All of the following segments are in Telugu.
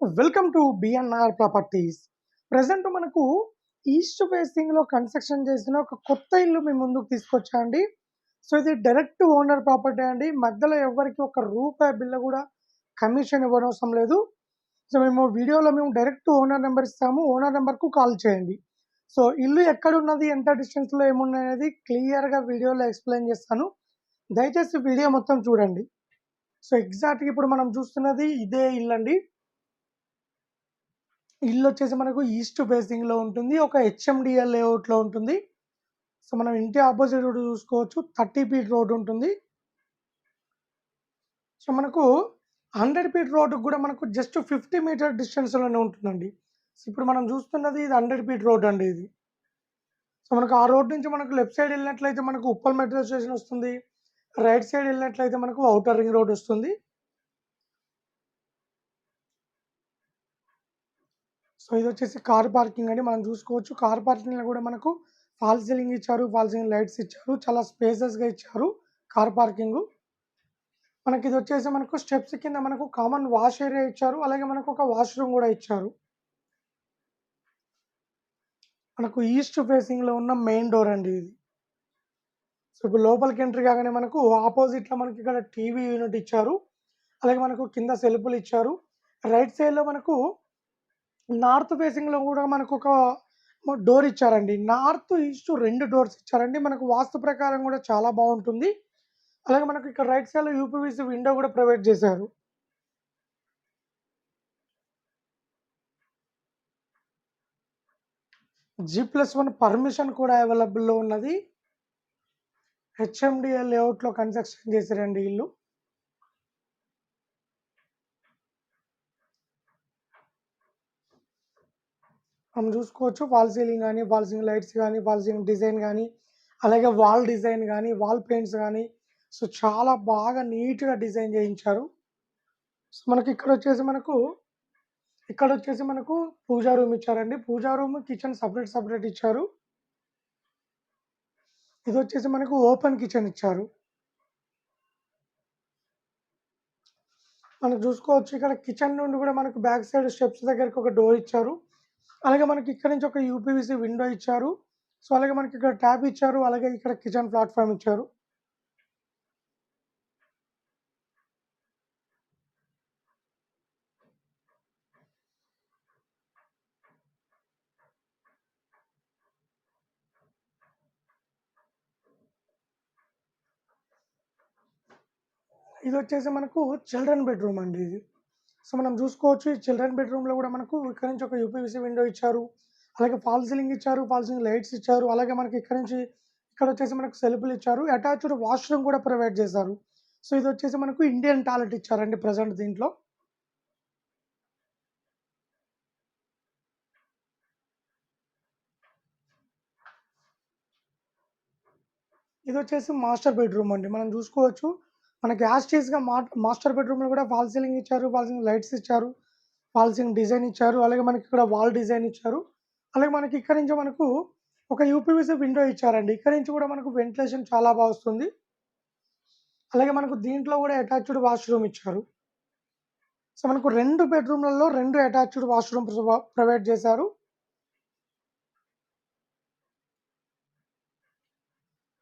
Welcome to BNR properties present మనకు ఈస్ట్ ఫేసింగ్లో కన్స్ట్రక్షన్ చేసిన ఒక కొత్త ఇల్లు మీ ముందుకు తీసుకొచ్చా అండి? సో ఇది డైరెక్ట్ ఓనర్ ప్రాపర్టీ అండి. మధ్యలో ఎవరికి ఒక రూపాయి బిల్ల కూడా కమిషన్ ఇవ్వనవసరం లేదు. సో మేము వీడియోలో మేము డైరెక్ట్ ఓనర్ నెంబర్ ఇస్తాము. ఓనర్ నెంబర్కు కాల్ చేయండి. సో ఇల్లు ఎక్కడ ఉన్నది ఎంత డిస్టెన్స్లో ఏమున్నది అనేది క్లియర్గా వీడియోలో ఎక్స్ప్లెయిన్ చేస్తాను. దయచేసి వీడియో మొత్తం చూడండి. సో ఎగ్జాక్ట్గా ఇప్పుడు మనం చూస్తున్నది ఇదే ఇల్లు అండి. ఇల్లు వచ్చేసి మనకు ఈస్ట్ ఫేసింగ్లో ఉంటుంది. ఒక హెచ్ఎండిఎల్ లేఅవుట్లో ఉంటుంది. సో మనం ఇంటి ఆపోజిట్ రోడ్ చూసుకోవచ్చు. థర్టీ ఫీట్ రోడ్ ఉంటుంది. సో మనకు హండ్రెడ్ ఫీట్ రోడ్డు కూడా మనకు జస్ట్ ఫిఫ్టీ మీటర్ డిస్టెన్స్లోనే ఉంటుందండి. ఇప్పుడు మనం చూస్తున్నది ఇది హండ్రెడ్ ఫీట్ రోడ్ అండి ఇది. సో మనకు ఆ రోడ్ నుంచి మనకు లెఫ్ట్ సైడ్ వెళ్ళినట్లయితే మనకు ఉప్పల్ మెట్రో స్టేషన్ వస్తుంది. రైట్ సైడ్ వెళ్ళినట్లయితే మనకు అవుటర్ రింగ్ రోడ్ వస్తుంది. సో ఇది వచ్చేసి కార్ పార్కింగ్ అండి. మనం చూసుకోవచ్చు కార్ పార్కింగ్లో కూడా మనకు ఫాల్ సీలింగ్ ఇచ్చారు ఫాల్ సీలింగ్ లైట్స్ ఇచ్చారు చాలా స్పేసెస్గా ఇచ్చారు కార్ పార్కింగ్. మనకి ఇది వచ్చేసి మనకు స్టెప్స్ కింద మనకు కామన్ వాష్ ఏరియా ఇచ్చారు అలాగే మనకు ఒక వాష్రూమ్ కూడా ఇచ్చారు. మనకు ఈస్ట్ ఫేసింగ్లో ఉన్న మెయిన్ డోర్ అండి ఇది. సో ఇప్పుడు లోపలికి ఎంట్రీ కాగానే మనకు ఆపోజిట్లో మనకి ఇక్కడ టీవీ యూనిట్ ఇచ్చారు అలాగే మనకు కింద సెల్ఫులు ఇచ్చారు. రైట్ సైడ్లో మనకు నార్త్ ఫేసింగ్లో కూడా మనకు ఒక డోర్ ఇచ్చారండి. నార్త్ ఈస్ట్ రెండు డోర్స్ ఇచ్చారండి. మనకు వాస్తు ప్రకారం కూడా చాలా బాగుంటుంది. అలాగే మనకు ఇక్కడ రైట్ సైడ్లో యూపీవీసీ విండో కూడా ప్రొవైడ్ చేశారు. జీ ప్లస్ వన్ పర్మిషన్ కూడా అవైలబుల్లో ఉన్నది. హెచ్ఎండిఎల్ లేఅవుట్లో కన్స్ట్రక్షన్ చేశారండి ఇల్లు. మనం చూసుకోవచ్చు. వాల్ సీలింగ్ కానీ వాల్ సీలింగ్ లైట్స్ కానీ వాల్ సీలింగ్ డిజైన్ కానీ అలాగే వాల్ డిజైన్ కానీ వాల్ పెయింట్స్ కానీ సో చాలా బాగా నీట్గా డిజైన్ చేయించారు. సో మనకి ఇక్కడ వచ్చేసి మనకు ఇక్కడ వచ్చేసి మనకు పూజా రూమ్ ఇచ్చారండి. Puja room kitchen separate separate ఇచ్చారు. ఇది వచ్చేసి మనకు ఓపెన్ కిచెన్ ఇచ్చారు. మనం చూసుకోవచ్చు ఇక్కడ కిచెన్ నుండి కూడా మనకు బ్యాక్ సైడ్ స్టెప్స్ దగ్గరికి ఒక డోర్ ఇచ్చారు. అలాగే మనకి ఇక్కడ నుంచి ఒక యూపీవీసీ విండో ఇచ్చారు. సో అలాగే మనకి ఇక్కడ ట్యాబ్ ఇచ్చారు. అలాగే ఇక్కడ కిచెన్ ప్లాట్ఫామ్ ఇచ్చారు. ఇది వచ్చేసి మనకు చిల్డ్రన్ బెడ్రూమ్ అండి ఇది. సో మనం చూసుకోవచ్చు ఈ చిల్డ్రన్ బెడ్రూమ్లో కూడా మనకు ఇక్కడ నుంచి ఒక యూపీవీసీ విండో ఇచ్చారు. అలాగే ఫాల్ సీలింగ్ ఇచ్చారు ఫాల్ సీలింగ్ లైట్స్ ఇచ్చారు. అలాగే మనకి ఇక్కడ నుంచి ఇక్కడ వచ్చేసి మనకు సెల్ఫ్లు ఇచ్చారు. అటాచ్డ్ వాష్రూమ్ కూడా ప్రొవైడ్ చేశారు. సో ఇది వచ్చేసి మనకు ఇండియన్ టాయిలెట్ ఇచ్చారండి ప్రజెంట్ దీంట్లో. ఇది వచ్చేసి మాస్టర్ బెడ్రూమ్ అండి. మనం చూసుకోవచ్చు. మనకి యాస్టీస్గా మా మాస్టర్ బెడ్రూమ్లో కూడా వాల్ సీలింగ్ ఇచ్చారు వాల్ సీలింగ్ లైట్స్ ఇచ్చారు వాల్ సీలింగ్ డిజైన్ ఇచ్చారు అలాగే మనకి ఇక్కడ వాల్ డిజైన్ ఇచ్చారు. అలాగే మనకి ఇక్కడ నుంచి మనకు ఒక యూపీవీసీ విండో ఇచ్చారండి. ఇక్కడ నుంచి కూడా మనకు వెంటిలేషన్ చాలా బాగా వస్తుంది. అలాగే మనకు దీంట్లో కూడా అటాచ్డ్ వాష్రూమ్ ఇచ్చారు. సో మనకు రెండు బెడ్రూమ్లలో రెండు అటాచ్డ్ వాష్రూమ్ ప్రొవైడ్ చేశారు.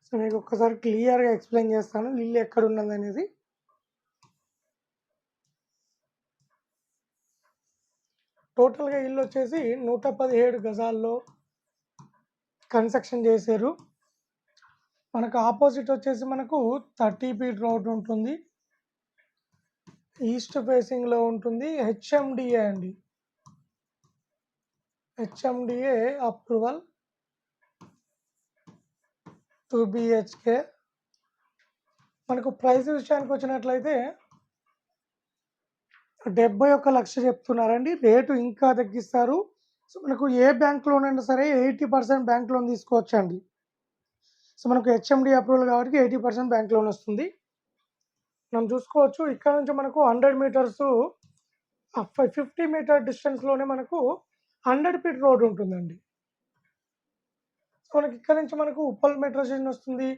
సో మీకు ఒక్కసారి క్లియర్గా ఎక్స్ప్లెయిన్ చేస్తాను. లిల్లీ ఎక్కడ ఉన్నది అనేది టోటల్గా ఇల్లు వచ్చేసి నూట పదిహేడు గజాల్లో కన్స్ట్రక్షన్ చేశారు. మనకు ఆపోజిట్ వచ్చేసి మనకు థర్టీ ఫీట్ రోడ్ ఉంటుంది. ఈస్ట్ ఫేసింగ్లో ఉంటుంది. హెచ్ఎండిఏ అండి. HMDA approval. Two BHK. మనకు ప్రైస్ విషయానికి వచ్చినట్లయితే డెబ్బై ఒక్క లక్ష చెప్తున్నారండి. రేటు ఇంకా తగ్గిస్తారు. సో మనకు ఏ బ్యాంక్ లోన్ అయినా సరే ఎయిటీ పర్సెంట్ బ్యాంక్ లోన్ తీసుకోవచ్చండి. సో మనకు హెచ్ఎండి అప్రూవల్ కాబట్టి ఎయిటీ పర్సెంట్ బ్యాంక్ లోన్ వస్తుంది. మనం చూసుకోవచ్చు. ఇక్కడ నుంచి మనకు హండ్రెడ్ మీటర్స్ ఫిఫ్టీ మీటర్ డిస్టెన్స్లోనే మనకు హండ్రెడ్ ఫీట్ రోడ్ ఉంటుందండి. మనకి ఇక్కడ నుంచి మనకు ఉప్పల్ మెట్రో స్టేషన్ వస్తుంది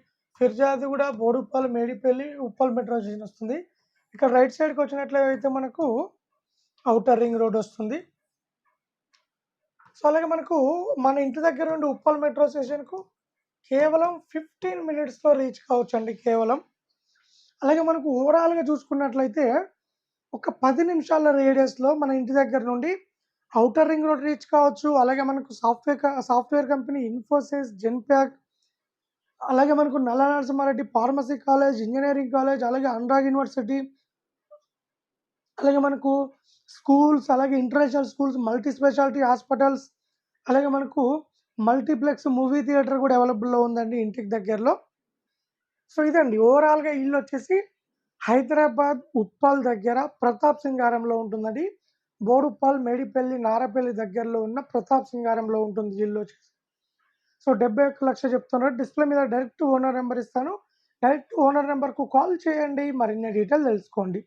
ఫిర్జాది కూడా బోడుప్పల్ మేడిపల్లి ఉప్పల్ మెట్రో స్టేషన్ వస్తుంది ఇక్కడ రైట్ సైడ్కి వచ్చినట్లయితే మనకు అవుటర్ రింగ్ రోడ్ వస్తుంది. సో, అలాగే మనకు మన ఇంటి దగ్గర నుండి ఉప్పల్ మెట్రో స్టేషన్‌కు కేవలం 15 మినిట్స్‌లో రీచ్ కావచ్చండి కేవలం. అలాగే మనకు ఓవరాల్‌గా చూసుకున్నట్లయితే ఒక పది నిమిషాల రేడియస్‌లో మన ఇంటి దగ్గర నుండి ఔటర్ రింగ్ రోడ్ రీచ్ కావచ్చు. అలాగే మనకు software software company Infosys, Genpact అలాగే మనకు Nalla Narasimha Reddy pharmacy college, engineering college, అలాగే అనురాగ్ యూనివర్సిటీ అలాగే మనకు స్కూల్స్, అలాగే international schools, multi specialty hospitals, అలాగే మనకు మల్టీప్లెక్స్ మూవీ థియేటర్ కూడా అవైలబుల్‌లో ఉందండి ఇంటికి దగ్గరలో. సో, ఇదండి ఓవరాల్‌గా ఇల్లు వచ్చేసి హైదరాబాద్ ఉప్పల్ దగ్గర ప్రతాప్ సింగారంలో ఉంటుందండి. బోడుప్పల్, మేడిపల్లి, నారపల్లి దగ్గరలో ఉన్న ప్రతాప్ సింగారంలో ఉంటుంది ఇల్లొచ్చేసి. సో, 71,00,000 చెప్తున్నారు. డిస్‌ప్లే మీద డైరెక్ట్ ఓనర్ నెంబర్ ఇస్తాను. డైరెక్ట్ ఓనర్ నెంబర్కు కాల్ చేయండి. మరిన్ని డీటెయిల్ తెలుసుకోండి.